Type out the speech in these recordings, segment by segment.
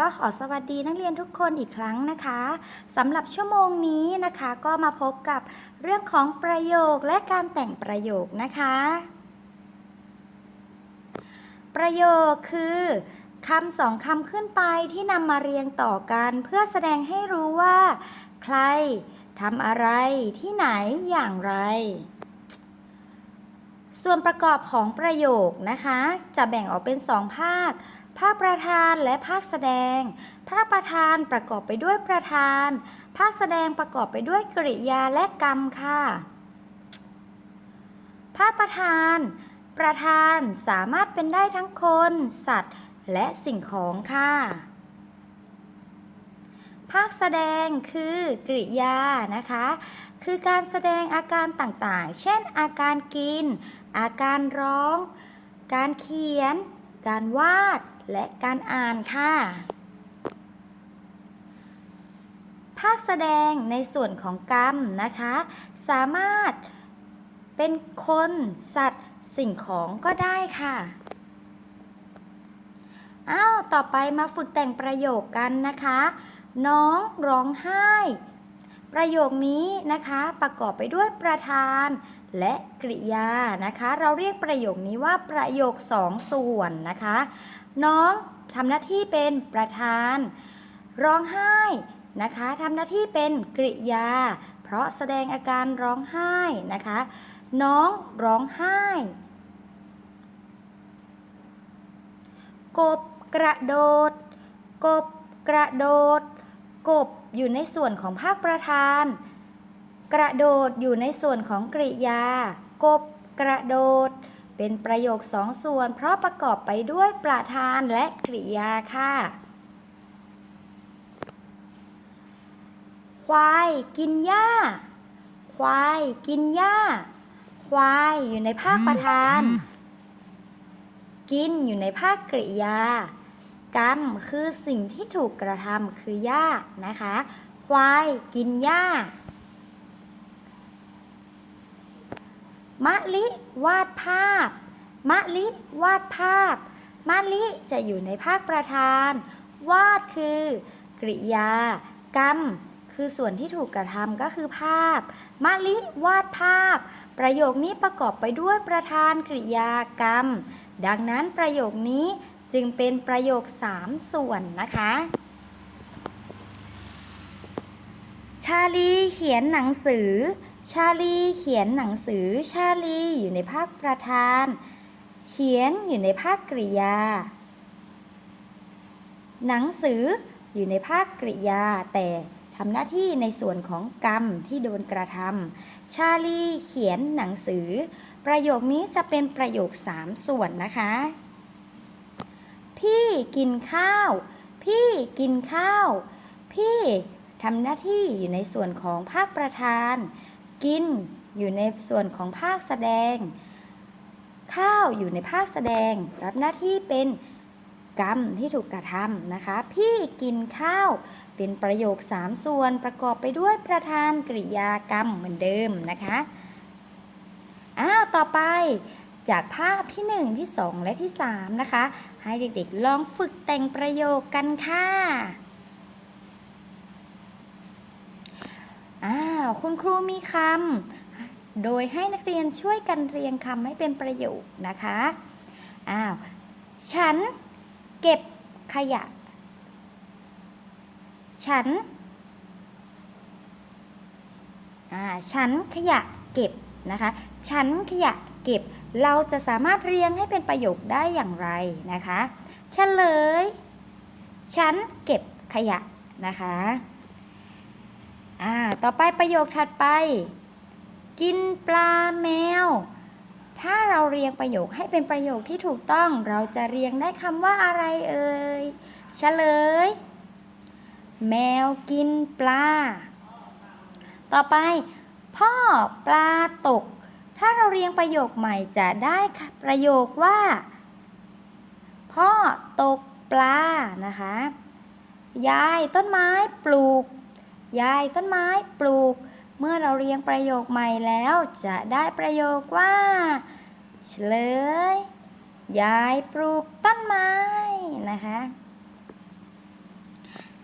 ก็ขอสวัสดีนักเรียนทุกคนอีกครั้งนะคะสำหรับชั่วโมงนี้นะคะก็มาพบกับเรื่องของประโยคและการแต่งประโยคนะคะ ประโยคคือคำสองคำขึ้นไปที่นำมาเรียงต่อกัน เพื่อแสดงให้รู้ว่า ใครทำอะไรที่ไหนอย่างไร ส่วนประกอบของประโยคนะคะ จะแบ่งออกเป็นสองภาค ภาคประธานและภาคแสดง ภาคประธานประกอบไปด้วยประธาน ภาคแสดงประกอบไปด้วยกริยาและกรรมค่ะ ภาคประธาน ประธานสามารถเป็นได้ทั้งคน สัตว์ และสิ่งของค่ะ ภาคแสดงคือกริยานะคะ คือการแสดงอาการต่างๆ เช่น อาการกิน อาการร้อง การเขียน การวาด และการอ่านค่ะ ภาคแสดงในส่วนของกรรมนะคะ สามารถเป็นคนสัตว์สิ่งของก็ได้ค่ะอ้าวต่อไปมาฝึกแต่งประโยคกันนะคะ น้องร้องไห้ ประโยคนี้นะคะประกอบไปด้วยประธาน และกริยานะคะ เราเรียกประโยคนี้ว่าประโยคสองส่วนนะคะ น้องทำหน้าที่เป็นประธาน ร้องไห้นะคะทำหน้าที่เป็นกริยา เพราะแสดงอาการร้องไห้นะคะ น้องร้องไห้ กบกระโดด กบกระโดด กบ อยู่ในส่วนของภาคประธาน กระโดดอยู่ในส่วนของกริยา กบ กระโดด เป็นประโยคสองส่วน เพราะประกอบไปด้วยประธานและกริยาค่ะ ควาย กินหญ้า ควาย กินหญ้า ควายอยู่ในภาคประธาน กินอยู่ในภาคกริยา กรรมคือสิ่งที่ถูกกระทำคือหญ้านะคะ ควายกินหญ้ามะลิวาดภาพ มะลิวาดภาพ มะลิจะอยู่ในภาคประธาน วาดคือ กริยา กรรม คือส่วนที่ถูกกระทำก็คือภาพ มะลิวาดภาพ ประโยคนี้ประกอบไปด้วยประธานกริยากรรม ดังนั้นประโยคนี้ จึงเป็นประโยค 3 ส่วนนะคะ ชาลีเขียนหนังสือ ชาลีเขียนหนังสือ ชาลีอยู่ในภาคประธาน เขียนอยู่ในภาคกริยา หนังสืออยู่ในภาคกริยา แต่ทำหน้าที่ในส่วนของกรรมที่โดนกระทำชาลีเขียนหนังสือ ประโยคนี้จะเป็นประโยค 3 ส่วนนะคะ พี่กินข้าว พี่กินข้าว พี่ทำหน้าที่อยู่ในส่วนของภาคประธาน กินอยู่ในส่วนของภาคแสดง ข้าวอยู่ในภาคแสดง รับหน้าที่เป็นกรรมที่ถูกกระทำนะคะ พี่กินข้าว เป็นประโยค 3 ส่วนประกอบไปด้วยประธานกริยากรรมเหมือนเดิมนะคะ อ้าว ต่อไป จากภาพที่ 1 ที่ 2 และที่ 3 นะคะ ให้เด็กๆลองฝึกแต่งประโยคกันค่ะอ้าวคุณครูมีคำโดยให้นักเรียนช่วยกันเรียงคำให้เป็นประโยคนะคะอ้าวฉันเก็บขยะ ฉันอ่าฉันขยะเก็บนะคะ ฉันขยะเก็บ เราจะสามารถเรียงให้เป็นประโยคได้อย่างไรนะคะเฉลย ฉันเก็บขยะนะคะอ่าต่อไปประโยคถัดไป กินปลาแมว ถ้าเราเรียงประโยคให้เป็นประโยคที่ถูกต้อง เราจะเรียงได้คำว่าอะไรเอ่ยเฉลย แมวกินปลา ต่อไป พ่อปลาตก ถ้าเราเรียงประโยคใหม่จะได้ประโยคว่า พ่อตกปลา นะคะ ยายต้นไม้ปลูก ยายต้นไม้ปลูก เมื่อเราเรียงประโยคใหม่แล้ว จะได้ประโยคว่าเฉลย ยายปลูกต้นไม้ นะคะ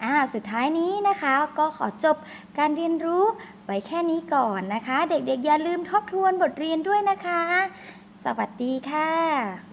อ่าสุดท้ายนี้นะคะก็ขอจบการเรียนรู้ไว้แค่นี้ก่อนนะคะ เด็กๆอย่าลืมทบทวนบทเรียนด้วยนะคะ สวัสดีค่ะ